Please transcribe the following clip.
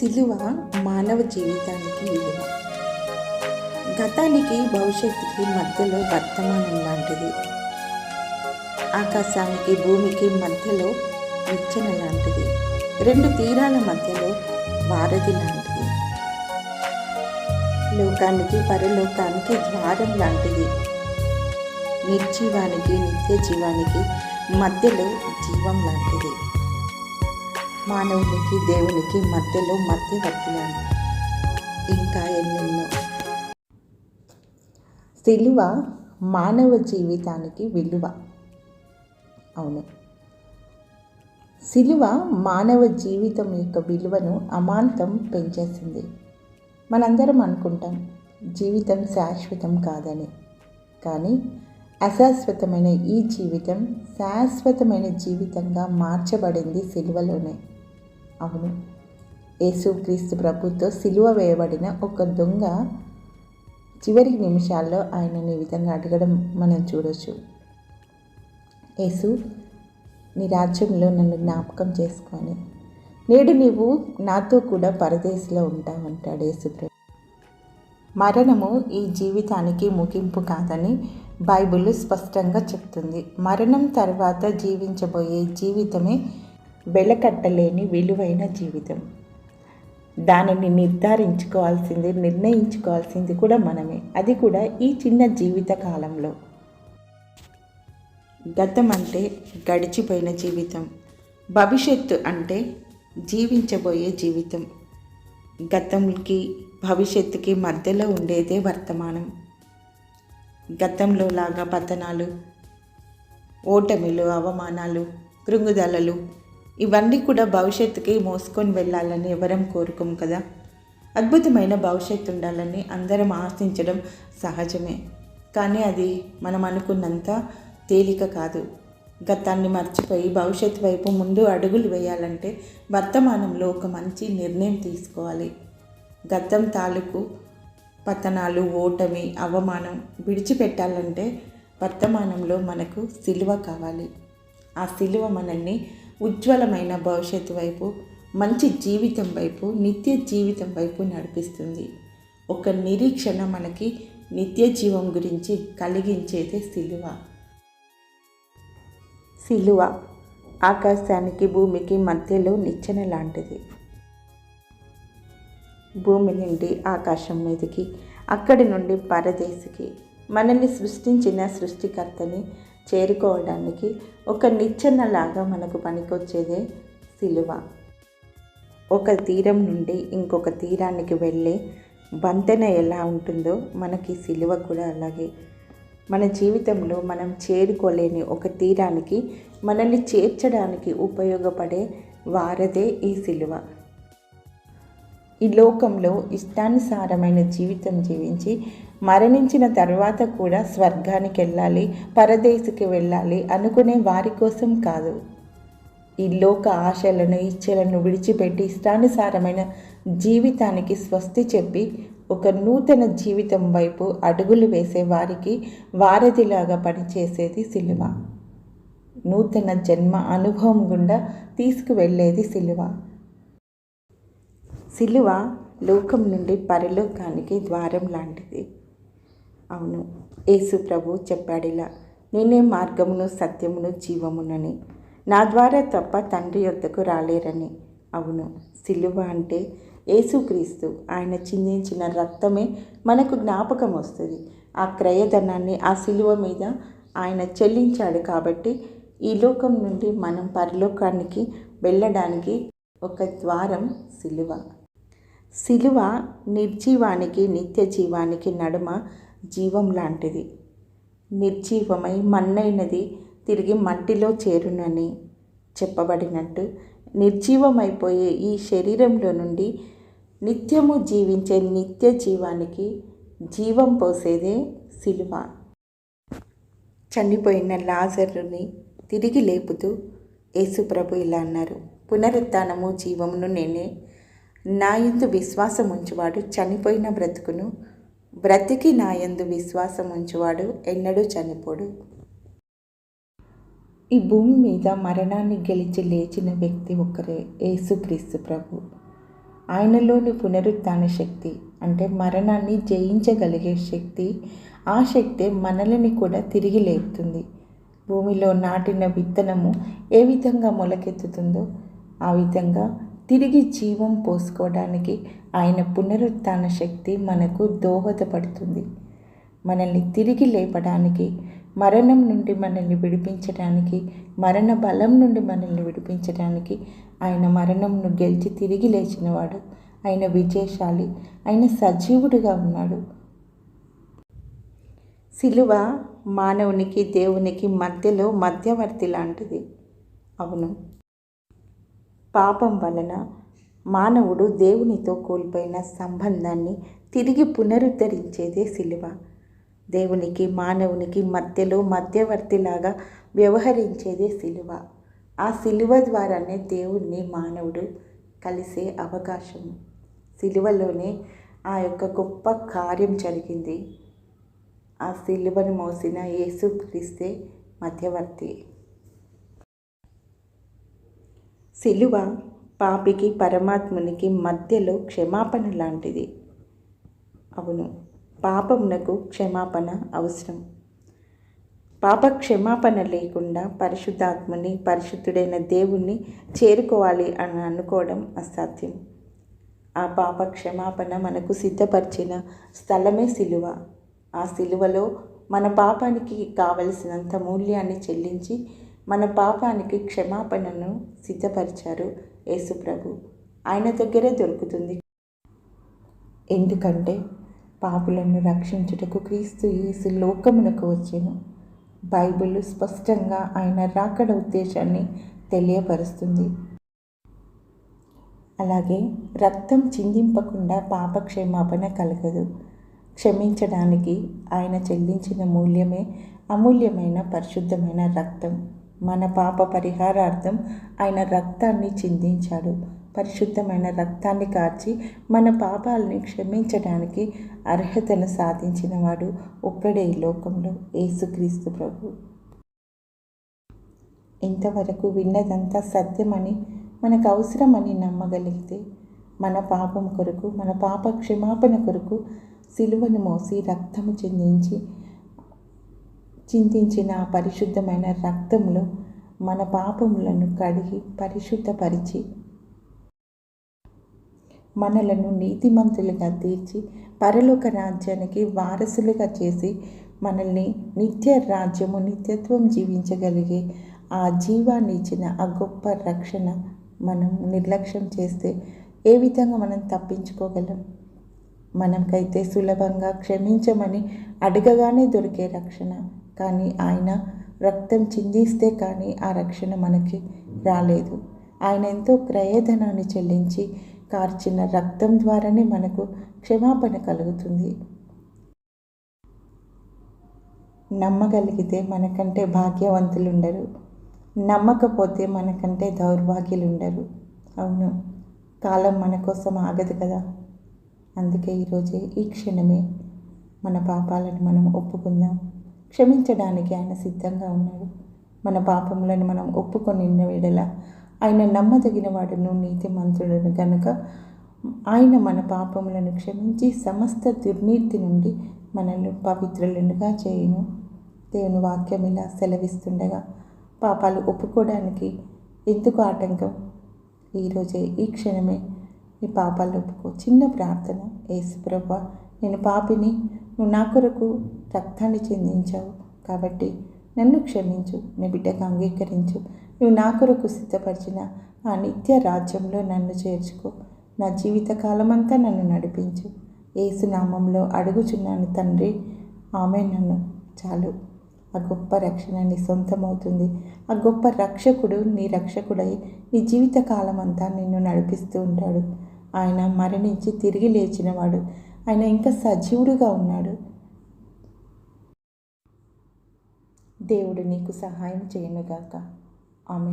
సిలువ మానవ జీవితానికి విలువ. గతానికి భవిష్యత్తుకి మధ్యలో వర్తమానం లాంటిది. ఆకాశానికి భూమికి మధ్యలో నిచ్చెన లాంటిది. రెండు తీరాల మధ్యలో వారధి లాంటిది. లోకానికి పరలోకానికి ద్వారం లాంటిది. నిర్జీవానికి నిత్య జీవానికి మధ్యలో జీవం లాంటిది. మానవునికి దేవునికి మధ్యలో మధ్యవర్తి ఇంకా ఎన్నెన్నో. సిలువ మానవ జీవితానికి విలువ. అవును. సిలువ మానవ జీవితం యొక్క విలువను అమాంతం పెంచేసింది. మనందరం అనుకుంటాం జీవితం శాశ్వతం కాదని. కానీ అశాశ్వతమైన ఈ జీవితం శాశ్వతమైన జీవితంగా మార్చబడింది సిలువలోనే. అవును. యేసుక్రీస్తు ప్రభుతో సిలువ వేయబడిన ఒక దొంగ చివరి నిమిషాల్లో ఆయనని ఈ విధంగా అడగడం మనం చూడొచ్చు. యేసు నీ రాజ్యంలో నన్ను జ్ఞాపకం చేసుకొని నేడు నీవు నాతో కూడా పరదేశంలో ఉంటావంటాడు యేసుప్రభు మరణము ఈ జీవితానికి ముగింపు కాదని బైబిల్ స్పష్టంగా చెప్తుంది. మరణం తర్వాత జీవించబోయే జీవితమే వెలకట్టలేని విలువైన జీవితం. దానిని నిర్ధారించుకోవాల్సింది నిర్ణయించుకోవాల్సింది కూడా మనమే. అది కూడా ఈ చిన్న జీవిత కాలంలో. గతం అంటే గడిచిపోయిన జీవితం. భవిష్యత్తు అంటే జీవించబోయే జీవితం. గతంకి భవిష్యత్తుకి మధ్యలో ఉండేదే వర్తమానం. గతంలో లాగా పతనాలు ఓటమిలు అవమానాలు కృంగుదలలు ఇవన్నీ కూడా భవిష్యత్తుకి మోసుకొని వెళ్ళాలని ఎవరం కోరుకోం కదా. అద్భుతమైన భవిష్యత్తు ఉండాలని అందరం ఆశించడం సహజమే. కానీ అది మనం అనుకున్నంత తేలిక కాదు. గతాన్ని మర్చిపోయి భవిష్యత్తు వైపు ముందు అడుగులు వేయాలంటే వర్తమానంలో ఒక మంచి నిర్ణయం తీసుకోవాలి. గతం తాలూకు పతనాలు ఓటమి అవమానం విడిచిపెట్టాలంటే వర్తమానంలో మనకు సిలువ కావాలి. ఆ సిలువ మనల్ని ఉజ్వలమైన భవిష్యత్తు వైపు మంచి జీవితం వైపు నిత్య జీవితం వైపు నడిపిస్తుంది. ఒక నిరీక్షణ మనకి నిత్య జీవం గురించి కలిగించేదే సిలువ. సిలువ ఆకాశానికి భూమికి మధ్యలో నిచ్చెన లాంటిది. భూమి నుండి ఆకాశం మీదకి అక్కడి నుండి పరదేశికి మనల్ని సృష్టించిన సృష్టికర్తని చేరుకోవడానికి ఒక నిచ్చెనలాగా మనకు పనికొచ్చేదే సిలువ. ఒక తీరం నుండి ఇంకొక తీరానికి వెళ్ళే వంతెన ఎలా ఉంటుందో మనకి సిలువ కూడా అలాగే. మన జీవితంలో మనం చేరుకోలేని ఒక తీరానికి మనల్ని చేర్చడానికి ఉపయోగపడే వారదే ఈ సిలువ. ఈ లోకంలో ఇష్టానుసారమైన జీవితం జీవించి మరణించిన తర్వాత కూడా స్వర్గానికి వెళ్ళాలి పరదేశికి వెళ్ళాలి అనుకునే వారి కోసం కాదు. ఈ లోక ఆశలను ఇచ్చలను విడిచిపెట్టి ఇష్టానుసారమైన జీవితానికి స్వస్తి చెప్పి ఒక నూతన జీవితం వైపు అడుగులు వేసే వారికి వారధిలాగా పనిచేసేది సిలువ. నూతన జన్మ అనుభవం గుండా తీసుకువెళ్ళేది సిలువ. సిలువ లోకం నుండి పరలోకానికి ద్వారం లాంటిది. అవును యేసు ప్రభు చెప్పాడిలా నేనే మార్గమును సత్యమును జీవమునని. నా ద్వారా తప్ప తండ్రి యొద్దకు రాలేరని. అవును సిలువ అంటే యేసుక్రీస్తు ఆయన చిందించిన రక్తమే మనకు జ్ఞాపకం వస్తుంది. ఆ క్రయధనాన్ని ఆ సిలువ మీద ఆయన చెల్లించాడు కాబట్టి ఈ లోకం నుండి మనం పరలోకానికి వెళ్ళడానికి ఒక ద్వారం సిలువ. శిలువ నిర్జీవానికి నిత్య జీవానికి నడుమ జీవం లాంటిది. నిర్జీవమై మన్నైనది తిరిగి మట్టిలో చేరునని చెప్పబడినట్టు నిర్జీవమైపోయే ఈ శరీరంలో నుండి నిత్యము జీవించే నిత్య జీవానికి జీవం పోసేదే సిలువ. చనిపోయిన లాజరుని తిరిగి లేపుతూ యేసుప్రభు ఇలా అన్నారు పునరుత్నము జీవమును నేనే నా యందు విశ్వాసం ఉంచువాడు చనిపోయిన బ్రతుకును బ్రతికి నా యందు విశ్వాసం ఉంచువాడు ఎన్నడూ చనిపోడు. ఈ భూమి మీద మరణాన్ని గెలిచి లేచిన వ్యక్తి ఒక్కరే యేసుక్రీస్తు ప్రభు. ఆయనలోని పునరుత్థాన శక్తి అంటే మరణాన్ని జయించగలిగే శక్తి ఆ శక్తి మనల్ని కూడా తిరిగి లేపుతుంది. భూమిలో నాటిన విత్తనము ఏ విధంగా మొలకెత్తుతుందో ఆ విధంగా తిరిగి జీవం పోసుకోవడానికి ఆయన పునరుత్థాన శక్తి మనకు దోహదపడుతుంది. మనల్ని తిరిగి లేపడానికి మరణం నుండి మనల్ని విడిపించడానికి మరణ బలం నుండి మనల్ని విడిపించడానికి ఆయన మరణంను గెలిచి తిరిగి లేచినవాడు. ఆయన విజయశాలి ఆయన సజీవుడిగా ఉన్నాడు. సిలువ మానవునికి దేవునికి మధ్యలో మధ్యవర్తి లాంటిది. అవును. పాపం వలన మానవుడు దేవునితో కోల్పోయిన సంబంధాన్ని తిరిగి పునరుద్ధరించేదే సిలువ. దేవునికి మానవునికి మధ్యలో మధ్యవర్తిలాగా వ్యవహరించేదే సిలువ. ఆ సిలువ ద్వారానే దేవుణ్ణి మానవుడు కలిసే అవకాశం సిలువలోనే ఆ యొక్క గొప్ప కార్యం జరిగింది. ఆ సిలువను మోసిన యేసు క్రీస్తే మధ్యవర్తి. సిలువ పాపికి పరమాత్మునికి మధ్యలో క్షమాపణ లాంటిది. అవును పాపమునకు క్షమాపణ అవసరం. పాప క్షమాపణ లేకుండా పరిశుద్ధాత్మని పరిశుద్ధుడైన దేవుణ్ణి చేరుకోవాలి అని అనుకోవడం అసాధ్యం. ఆ పాప క్షమాపణ మనకు సిద్ధపరిచిన స్థలమే సిలువ ఆ సిలువలో మన పాపానికి కావలసినంత మూల్యాన్ని చెల్లించి మన పాపానికి క్షమాపణను సిద్ధపరిచారు యేసుప్రభు ఆయన దగ్గరే దొరుకుతుంది. ఎందుకంటే పాపులను రక్షించుటకు క్రీస్తు యేసు లోకమునకు వచ్చాను. బైబిల్ స్పష్టంగా ఆయన రాకడ ఉద్దేశాన్ని తెలియపరుస్తుంది. అలాగే రక్తం చిందింపకుండా పాప క్షమాపణ కలగదు. క్షమించడానికి ఆయన చెల్లించిన మూల్యమే అమూల్యమైన పరిశుద్ధమైన రక్తం. మన పాప పరిహారార్థం ఆయన రక్తాన్ని చిందించాడు. పరిశుద్ధమైన రక్తాన్ని కార్చి మన పాపాలని క్షమించడానికి అర్హతను సాధించినవాడు ఒక్కడే ఈ లోకంలో యేసుక్రీస్తు ప్రభు. ఇంతవరకు విన్నదంతా సత్యమని మనకు అవసరమని నమ్మగలిగితే మన పాపం కొరకు మన పాప క్షమాపణ కొరకు సిలువను మోసి రక్తము చెందించి చింతించిన ఆ పరిశుద్ధమైన రక్తంలో మన పాపములను కడిగి పరిశుద్ధపరిచి మనలను నీతిమంతులుగా తీర్చి పరలోక రాజ్యానికి వారసులుగా చేసి మనల్ని నిత్య రాజ్యము నిత్యత్వం జీవించగలిగే ఆ జీవాన్ని ఇచ్చిన ఆ గొప్ప రక్షణ మనం నిర్లక్ష్యం చేస్తే ఏ విధంగా మనం తప్పించుకోగలం? మనకైతే సులభంగా క్షమించమని అడగగానే దొరికే రక్షణ. కానీ ఆయన రక్తం చిందిస్తే కానీ ఆ రక్షణ మనకి రాలేదు. ఆయన ఎంతో క్రయధనాన్ని చెల్లించి కార్చిన రక్తం ద్వారానే మనకు క్షమాపణ కలుగుతుంది. నమ్మగలిగితే మనకంటే భాగ్యవంతులు ఉండరు నమ్మకపోతే మనకంటే దౌర్భాగ్యులు ఉండరు అవును కాలం మన కోసం ఆగదు కదా. అందుకే ఈరోజే ఈ క్షణమే మన పాపాలను మనం ఒప్పుకుందాం. క్షమించడానికి ఆయన సిద్ధంగా ఉన్నాడు. మన పాపములను మనం ఒప్పుకొని వేడల ఆయన నమ్మదగిన వాడును నీతిమంతుడును కనుక ఆయన మన పాపములను క్షమించి సమస్త దుర్నీతి నుండి మనల్ని పవిత్రులనుగా చేయును. దేవుని వాక్యం ఇలా సెలవిస్తుండగా పాపాలు ఒప్పుకోవడానికి ఎందుకు ఆటంకం? ఈరోజే ఈ క్షణమే నీ పాపాలు ఒప్పుకో. చిన్న ప్రార్థన. ఏసుప్రభ నేను పాపిని నువ్వు నా కొరకు రక్తాన్ని చెందించావు కాబట్టి నన్ను క్షమించు నీ బిడ్డకు అంగీకరించు. నువ్వు నా కొరకు సిద్ధపరిచిన ఆ నిత్య రాజ్యంలో నన్ను చేర్చుకో. నా జీవితకాలమంతా నన్ను నడిపించు. ఏసునామంలో అడుగుచున్నాను తండ్రి ఆమె నన్ను. చాలు. ఆ గొప్ప రక్షణ నీ సొంతమవుతుంది. ఆ గొప్ప రక్షకుడు నీ రక్షకుడై నీ జీవితకాలం అంతా నిన్ను నడిపిస్తూ ఉంటాడు. ఆయన మరణించి తిరిగి లేచినవాడు. ఆయన ఇంకా సజీవుడుగా ఉన్నాడు. దేవుడు నీకు సహాయం చేయనుగాక ఆమె